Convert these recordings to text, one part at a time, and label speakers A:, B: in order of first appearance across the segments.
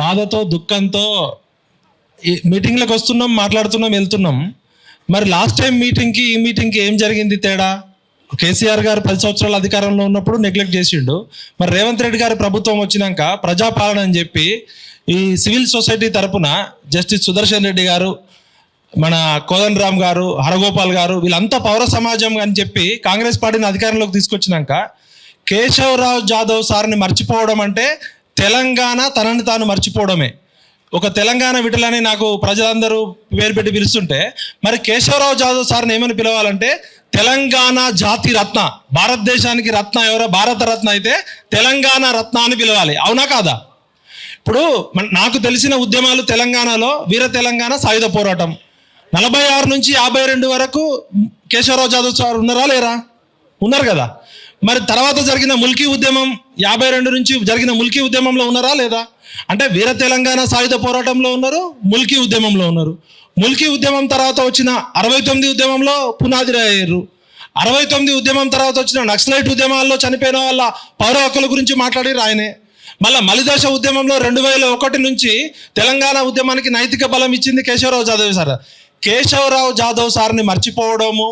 A: బాధతో దుఃఖంతో ఈ మీటింగ్లకు వస్తున్నాం మాట్లాడుతున్నాం వెళ్తున్నాం. మరి లాస్ట్ టైం మీటింగ్కి ఈ మీటింగ్కి ఏం జరిగింది తేడా? కేసీఆర్ గారు పది సంవత్సరాల అధికారంలో ఉన్నప్పుడు నెగ్లెక్ట్ చేసిండు. మరి రేవంత్ రెడ్డి గారి ప్రభుత్వం వచ్చినాక ప్రజాపాలన అని చెప్పి ఈ సివిల్ సొసైటీ తరపున జస్టిస్ సుదర్శన్ రెడ్డి గారు మన కోదన్ రామ్ గారు హరగోపాల్ గారు వీళ్ళంతా పౌర సమాజం అని చెప్పి కాంగ్రెస్ పార్టీని అధికారంలోకి తీసుకొచ్చినాక కేశవరావు జాదవ్ సార్ని మర్చిపోవడం అంటే తెలంగాణ తనని తాను మర్చిపోవడమే. ఒక తెలంగాణ విటలని నాకు ప్రజలందరూ పేరు పెట్టి పిలుస్తుంటే మరి కేశవరావు జాదవ్ సార్ని ఏమని పిలవాలంటే తెలంగాణ జాతి రత్న భారతదేశానికి రత్న ఎవరో భారత రత్న అయితే తెలంగాణ రత్న అని పిలవాలి. అవునా కాదా? ఇప్పుడు నాకు తెలిసిన ఉద్యమాలు తెలంగాణలో వీర తెలంగాణ సాయుధ పోరాటం. నలభై ఆరు నుంచి యాభై రెండు వరకు కేశవరావు జాదవ్ సార్ ఉన్నారా లేరా? ఉన్నారు కదా. మరి తర్వాత జరిగిన ముల్కీ ఉద్యమం యాభై రెండు నుంచి జరిగిన ముల్కీ ఉద్యమంలో ఉన్నారా లేదా? అంటే వీర తెలంగాణ సాయుధ పోరాటంలో ఉన్నారు ముల్కీ ఉద్యమంలో ఉన్నారు. ముల్కీ ఉద్యమం తర్వాత వచ్చిన అరవై తొమ్మిది ఉద్యమంలో పునాది రాయారు అరవై తొమ్మిది ఉద్యమం తర్వాత వచ్చిన నక్సలైట్ ఉద్యమాల్లో చనిపోయిన వాళ్ళ పౌర హక్కుల గురించి మాట్లాడి రాయనే మళ్ళా మలిదశ ఉద్యమంలో రెండు వేల ఒకటి నుంచి తెలంగాణ ఉద్యమానికి నైతిక బలం ఇచ్చింది కేశవరావు జాదవ్ సార్. కేశవరావు జాదవ్ సార్ని మర్చిపోవడము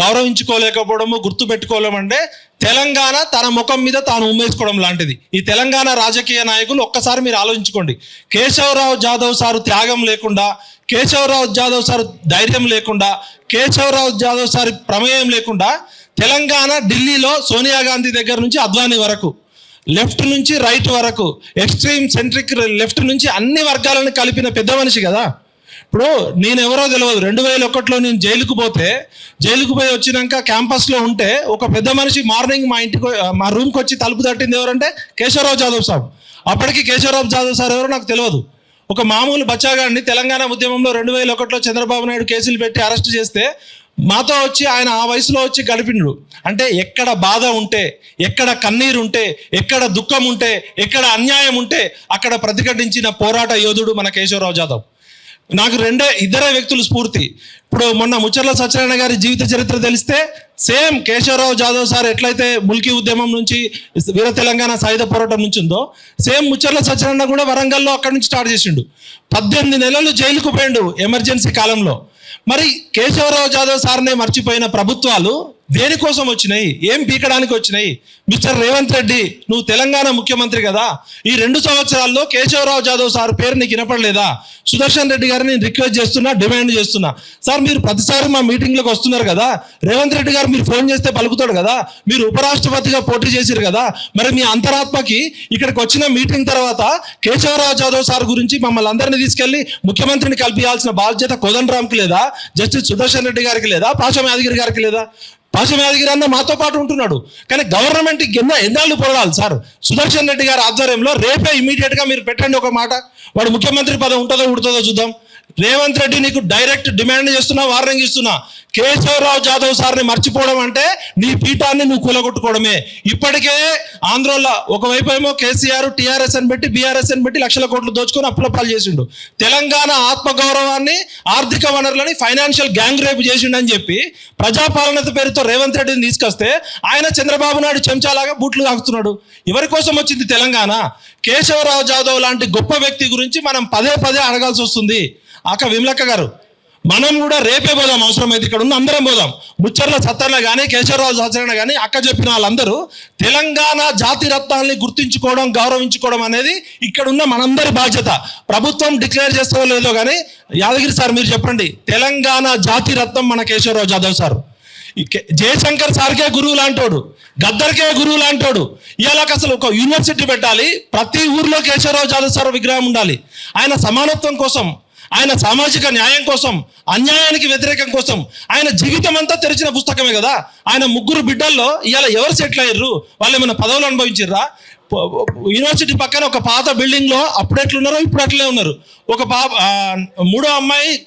A: గౌరవించుకోలేకపోవడము గుర్తుపెట్టుకోలేమంటే తెలంగాణ తన ముఖం మీద తాను ఉమ్మేసుకోవడం లాంటిది. ఈ తెలంగాణ రాజకీయ నాయకులు ఒక్కసారి మీరు ఆలోచించుకోండి. కేశవరావు జాదవ్ సారు త్యాగం లేకుండా కేశవరావు జాదవ్ సారు ధైర్యం లేకుండా కేశవరావు జాదవ్ సార్ ప్రమేయం లేకుండా తెలంగాణ ఢిల్లీలో సోనియా గాంధీ దగ్గర నుంచి అద్వానీ వరకు లెఫ్ట్ నుంచి రైట్ వరకు ఎక్స్ట్రీమ్ సెంట్రిక్ లెఫ్ట్ నుంచి అన్ని వర్గాలను కలిపిన పెద్ద మనిషి కదా? ఇప్పుడు నేనెవరో తెలియదు రెండు వేల ఒకటిలో నేను జైలుకు పోతే జైలుకు పోయి వచ్చినాక క్యాంపస్లో ఉంటే ఒక పెద్ద మనిషి మార్నింగ్ మా ఇంటికి మా రూమ్కి వచ్చి తలుపు తట్టింది ఎవరంటే కేశవరావు జాదవ్ సాబ్. అప్పటికి కేశవరావు జాదవ్ సార్ ఎవరో నాకు తెలియదు ఒక మామూలు బచ్చాగాడిని తెలంగాణ ఉద్యమంలో రెండు వేల ఒకటిలో చంద్రబాబు నాయుడు కేసులు పెట్టి అరెస్ట్ చేస్తే మాతో వచ్చి ఆయన ఆ వయసులో వచ్చి గడిపిండు. అంటే ఎక్కడ బాధ ఉంటే ఎక్కడ కన్నీరు ఉంటే ఎక్కడ దుఃఖం ఉంటే ఎక్కడ అన్యాయం ఉంటే అక్కడ ప్రతిఘటించిన పోరాట యోధుడు మన కేశవరావు జాదవ్. నాకు రెండే ఇద్దరే వ్యక్తులు స్ఫూర్తి. ఇప్పుడు మొన్న ముచ్చర్ల సత్యనారాయణ గారి జీవిత చరిత్ర తెలిస్తే సేమ్ కేశవరావు జాదవ్ సార్ ఎట్లయితే ముల్కీ ఉద్యమం నుంచి వీర తెలంగాణ సాయుధ పోరాటం నుంచి ఉందో సేమ్ ముచ్చర్ల సత్యనారాయణ కూడా వరంగల్లో అక్కడి నుంచి స్టార్ట్ చేసిండు. పద్దెనిమిది నెలలు జైలుకు పోయిండు ఎమర్జెన్సీ కాలంలో. మరి కేశవరావు జాదవ్ సార్నే మర్చిపోయిన ప్రభుత్వాలు దేనికోసం వచ్చినాయి? ఏం పీకడానికి వచ్చినాయి? మిస్టర్ రేవంత్ రెడ్డి నువ్వు తెలంగాణ ముఖ్యమంత్రి కదా. ఈ రెండు సంవత్సరాల్లో కేశవరావు జాదవ్ సార్ పేరు నీకు వినపడలేదా? సుదర్శన్ రెడ్డి గారిని రిక్వెస్ట్ చేస్తున్నా డిమాండ్ చేస్తున్నా. సార్ మీరు ప్రతిసారి మా మీటింగ్లకు వస్తున్నారు కదా. రేవంత్ రెడ్డి గారు మీరు ఫోన్ చేస్తే పలుకుతాడు కదా. మీరు ఉపరాష్ట్రపతిగా పోటీ చేశారు కదా. మరి మీ అంతరాత్మకి ఇక్కడికి వచ్చిన మీటింగ్ తర్వాత కేశవరావు జాదవ్ సార్ గురించి మమ్మల్ని అందరినీ తీసుకెళ్ళి ముఖ్యమంత్రిని కల్పించాల్సిన బాధ్యత కోదండరామ్కి లేదా జస్టిస్ సుదర్శన్ రెడ్డి గారికి లేదా పాశం యాదగిరి గారికి లేదా? పాశం అన్న మాతో పాటు ఉంటున్నాడు. కానీ గవర్నమెంట్ కింద ఎన్నాళ్ళు పొరడాలి సార్? సుదర్శన్ రెడ్డి గారి ఆధ్వర్యంలో రేపే ఇమీడియట్గా మీరు పెట్టండి ఒక మాట. వాడు ముఖ్యమంత్రి పదం ఉంటుందో ఉడుతుందో చూద్దాం. రేవంత్ రెడ్డి నీకు డైరెక్ట్ డిమాండ్ చేస్తున్నా వార్నింగ్ ఇస్తున్నా. కేశవరావు జాదవ్ సార్ని మర్చిపోవడం అంటే నీ పీఠాన్ని నువ్వు కూలగొట్టుకోవడమే. ఇప్పటికే ఆంధ్రలో ఒకవైపు ఏమో కేసీఆర్ టీఆర్ఎస్ అని పెట్టి బీఆర్ఎస్ అని పెట్టి లక్షల కోట్లు దోచుకొని అప్పుల పాలు చేసిండు. తెలంగాణ ఆత్మగౌరవాన్ని ఆర్థిక వనరులని ఫైనాన్షియల్ గ్యాంగ్ రేపు చేసిండు అని చెప్పి ప్రజాపాలనత పేరుతో రేవంత్ రెడ్డిని తీసుకొస్తే ఆయన చంద్రబాబు నాయుడు చెంచాలాగా బూట్లు తాగుతున్నాడు ఎవరి కోసం వచ్చింది తెలంగాణ? కేశవరావు జాదవ్ లాంటి గొప్ప వ్యక్తి గురించి మనం పదే పదే అడగాల్సి వస్తుంది. అక్క విమలక్క గారు మనం కూడా రేపే పోదాం అవసరమైతే ఇక్కడ ఉన్న అందరం పోదాం. ముచ్చర్ల సత్తర్ల కానీ కేశవరావు సత్యనారాయణ కానీ అక్క చెప్పిన వాళ్ళందరూ తెలంగాణ జాతి రత్నాల్ని గుర్తించుకోవడం గౌరవించుకోవడం అనేది ఇక్కడ ఉన్న మనందరి బాధ్యత. ప్రభుత్వం డిక్లేర్ చేస్తారో లేదో కానీ యాదగిరి సార్ మీరు చెప్పండి. తెలంగాణ జాతి రత్నం మన కేశవరావు జాదవ్ సార్. జయశంకర్ సార్కే గురువు లాంటోడు గద్దర్కే గురువు లాంటోడు. ఇలాగ అసలు ఒక యూనివర్సిటీ పెట్టాలి ప్రతి ఊర్లో కేశవరావు జాదవ్ సార్ విగ్రహం ఉండాలి. ఆయన సమానత్వం కోసం ఆయన సామాజిక న్యాయం కోసం అన్యాయానికి వ్యతిరేకం కోసం ఆయన జీవితం అంతా తెరిచిన పుస్తకమే కదా. ఆయన ముగ్గురు బిడ్డల్లో ఇవాళ ఎవరు సెటిల్ అయ్యారు? వాళ్ళు ఏమైనా పదవులు అనుభవించారా? యూనివర్సిటీ పక్కన ఒక పాత బిల్డింగ్లో అప్పుడు ఎట్లున్నారో ఇప్పుడు అట్లే ఉన్నారు. ఒక పా మూడో అమ్మాయి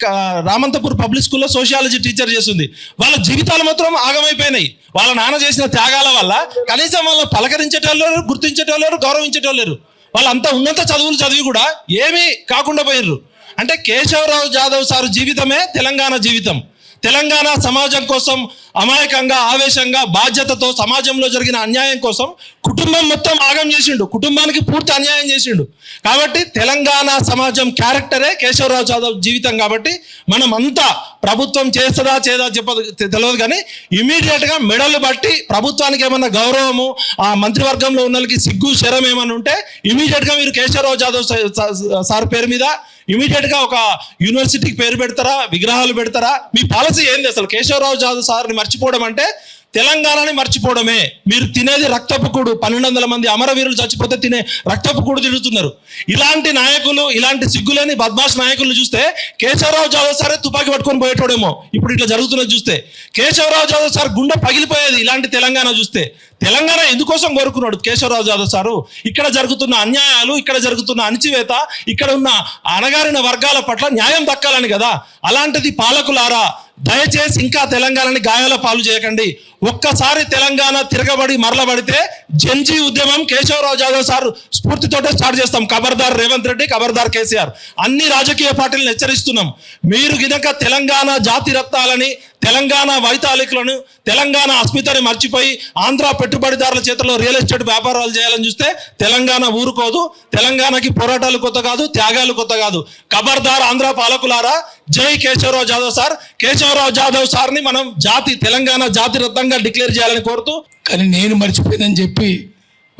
A: రామంతపూర్ పబ్లిక్ స్కూల్లో సోషియాలజీ టీచర్ చేస్తుంది. వాళ్ళ జీవితాలు మాత్రం ఆగమైపోయినాయి. వాళ్ళ నాన్న చేసిన త్యాగాల వల్ల కనీసం వాళ్ళని పలకరించేటోళ్ళు గుర్తించేటోళ్ళు లేరు గౌరవించేటోళ్ళు లేరు. వాళ్ళంతా ఉన్నత చదువులు చదివి కూడా ఏమీ కాకుండా పోయిర్రు. అంటే కేశవరావు జాదవ్ సార్ జీవితమే తెలంగాణ జీవితం. తెలంగాణ సమాజం కోసం అమాయకంగా ఆవేశంగా బాధ్యతతో సమాజంలో జరిగిన అన్యాయం కోసం కుటుంబం మొత్తం ఆగం చేసిండు. కుటుంబానికి పూర్తి అన్యాయం చేసిండు. కాబట్టి తెలంగాణ సమాజం క్యారెక్టరే కేశవరావు జాదవ్ జీవితం కాబట్టి మనం అంతా ప్రభుత్వం చేస్తుందా చేదా చెప్పదు తె- తెలియదు కానీ ఇమీడియట్గా మెడలు బట్టి ప్రభుత్వానికి ఏమన్నా గౌరవము ఆ మంత్రివర్గంలో ఉన్న వాళ్ళకి సిగ్గు శరం ఏమన్నా ఉంటే ఇమీడియట్గా మీరు కేశవరావు జాదవ్ సార్ పేరు మీద ఇమీడియట్గా ఒక యూనివర్సిటీకి పేరు పెడతారా? విగ్రహాలు పెడతారా? మీ పాలసీ ఏంది అసలు? కేశవరావు జాదవ్ సార్ని మర్చిపోవడం అంటే తెలంగాణని మర్చిపోవడమే. మీరు తినేది రక్తపు కూడు. పన్నెండు వందల మంది అమరవీరులు చచ్చిపోతే తినే రక్తపు కూడు తిరుగుతున్నారు ఇలాంటి నాయకులు ఇలాంటి సిగ్గులేని బద్మాష్ నాయకులు చూస్తే కేశవరావు జాదవ్ సారే తుపాకీ పట్టుకొని పోయేటోడేమో. ఇప్పుడు ఇట్లా జరుగుతున్నది చూస్తే. కేశవరావు జాదవ్ సార్ గుండె పగిలిపోయేది ఇలాంటి తెలంగాణ చూస్తే. తెలంగాణ ఎందుకోసం కోరుకున్నాడు కేశవరావు జాదవ్ సారు? ఇక్కడ జరుగుతున్న అన్యాయాలు ఇక్కడ జరుగుతున్న అణిచివేత ఇక్కడ ఉన్న అణగారిన వర్గాల పట్ల న్యాయం దక్కాలని కదా? అలాంటిది పాలకులారా దయచేసి ఇంకా తెలంగాణని గాయాల పాలు చేయకండి. ఒక్కసారి తెలంగాణ తిరగబడి మరలబడితే జంజీ ఉద్యమం కేశవరావు జాదవ్ సార్ స్ఫూర్తితోటే స్టార్ట్ చేస్తాం. ఖబర్దార్ రేవంత్ రెడ్డి ఖబర్దార్ కేసీఆర్. అన్ని రాజకీయ పార్టీలను హెచ్చరిస్తున్నాం. మీరు గినక తెలంగాణ జాతి రత్నాలని తెలంగాణ వైతాళికులను తెలంగాణ అస్మితని మర్చిపోయి ఆంధ్ర పెట్టుబడిదారుల చేతిలో రియల్ ఎస్టేట్ వ్యాపారాలు చేయాలని చూస్తే తెలంగాణ ఊరుకోదు. తెలంగాణకి పోరాటాలు కొత్త కాదు త్యాగాలు కొత్త కాదు. ఖబర్దార్ ఆంధ్ర పాలకులారా జై కేశవరావు జాదవ్ సార్. కేశవరావు జాదవ్ సార్ని మనం జాతి తెలంగాణ జాతి రత్నంగా డిక్లేర్ చేయాలని కోరుతూ
B: కానీ నేను మర్చిపోయిందని చెప్పి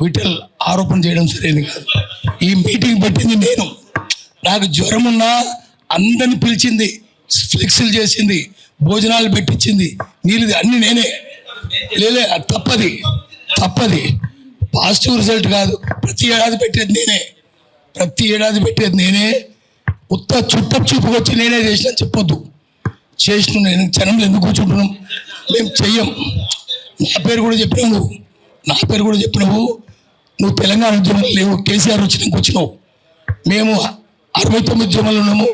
B: విఠల్ ఆరోపణ చేయడం సరైనది కాదు. ఈ మీటింగ్ పెట్టింది నేను. నాకు జ్వరం ఉన్నా అందరిని పిలిచింది ఫ్లెక్సీలు చేసింది భోజనాలు పెట్టించింది. నీళ్ళది అన్ని నేనే. లేలే తప్పది. తప్పది. పాజిటివ్ రిజల్ట్ కాదు. ప్రతి ఏడాది పెట్టేది నేనే. ప్రతి ఏడాది పెట్టేది నేనే. ఉత్త చుట్ట చూపుకు వచ్చి నేనే చేసిన చెప్పొద్దు. చేసిన నేను జనంలో ఎందుకు కూర్చుంటున్నాం? మేము చెయ్యం. నా పేరు కూడా చెప్పినావు నువ్వు. నా పేరు కూడా చెప్పినావు. నువ్వు తెలంగాణ ఉద్యమం లేవు. కేసీఆర్ వచ్చినాక వచ్చినావు మేము అరవై తొమ్మిది ఉద్యమాలు ఉన్నాము.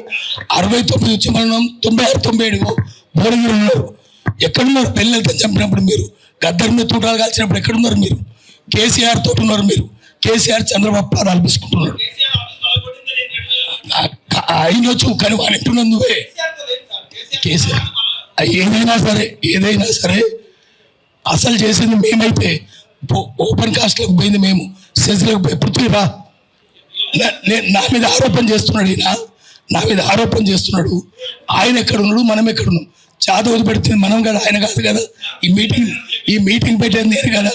B: అరవై తొమ్మిది ఉద్యమాలు ఉన్నాము తొంభై ఆరు తొంభై ఏడు భువనగిరి ఉన్నారు. ఎక్కడున్నారు? పెళ్ళితో చంపినప్పుడు మీరు. గద్దర్ మీద తూటాలు కాల్చినప్పుడు ఎక్కడున్నారు మీరు? కేసీఆర్ తోటి ఉన్నారు మీరు. కేసీఆర్ చంద్రబాబు పాదాలు తీసుకుంటున్నాడు అయినొచ్చు కానీ వాళ్ళు ఎట్టున్నది నువ్వే? కేసీఆర్. ఏదైనా సరే ఏదైనా సరే అసలు చేసింది మేమైతే. ఓపెన్ కాస్ట్లకు పోయింది మేము. సెజ్లకు పోయి పృథ్వీరా నా- నేను నా మీద ఆరోపణ చేస్తున్నాడు ఈయన. నా మీద ఆరోపణ చేస్తున్నాడు. ఆయన ఎక్కడ ఉన్నాడు? మనం ఎక్కడ ఉన్నాం? జాదవ్ మనం కదా ఆయన కాదు కదా. ఈ మీటింగ్ ఈ మీటింగ్ పెట్టేది నేను కదా.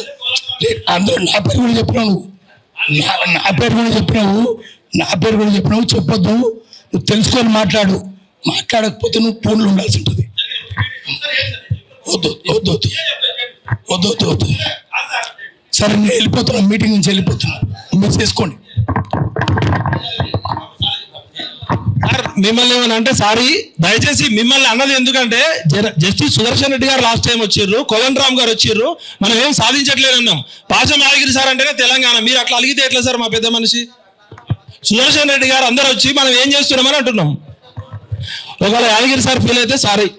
B: అందరూ నా పేరు కూడా చెప్పినావు నువ్వు. నా నా పేరు కూడా చెప్పినావు. నా పేరు కూడా చెప్పినావు. చెప్పొద్దు. నువ్వు తెలుసుకొని మాట్లాడు. మాట్లాడకపోతే నువ్వు ఫోన్లో ఉండాల్సి ఉంటుంది. వద్దు వద్దు వద్దు. వద్దు వద్దు వద్దు. సరే నేను వెళ్ళిపోతున్నా. మీటింగ్ నుంచి వెళ్ళిపోతున్నా. మీరు చేసుకోండి
A: సార్ మిమ్మల్ని ఏమని అంటే సారీ దయచేసి మిమ్మల్ని అన్నది ఎందుకంటే జస్టిస్ సుదర్శన్ రెడ్డి గారు లాస్ట్ టైం వచ్చిర్రు కోదండ్ రామ్ గారు వచ్చిర్రు మనం ఏం సాధించట్లేదు అన్నాం. పాచం యాదగిరి సార్ అంటేనే తెలంగాణ. మీరు అట్లా అలిగితే ఎట్లా సార్ మా పెద్ద మనిషి? సుదర్శన్ రెడ్డి గారు అందరు వచ్చి మనం ఏం చేస్తున్నామని అంటున్నాం. ఒకవేళ యాదగిరి సార్ ఫీల్ అయితే సారీ.